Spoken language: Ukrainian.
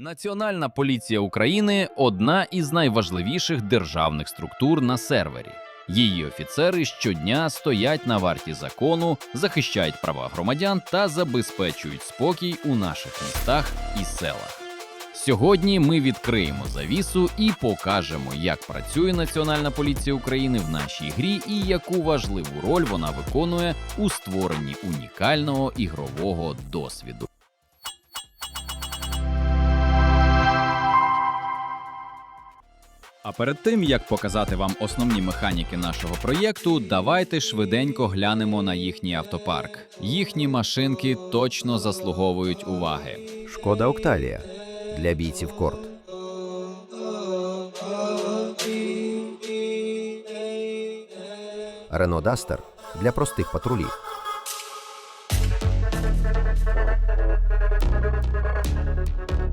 Національна поліція України одна із найважливіших державних структур на сервері. Її офіцери щодня стоять на варті закону, захищають права громадян та забезпечують спокій у наших містах і селах. Сьогодні ми відкриємо завісу і покажемо, як працює Національна поліція України в нашій грі і яку важливу роль вона виконує у створенні унікального ігрового досвіду. А перед тим як показати вам основні механіки нашого проєкту, давайте швиденько глянемо на їхній автопарк. Їхні машинки точно заслуговують уваги. Шкода Октавія для бійців корт. Рено Дастер для простих патрулів.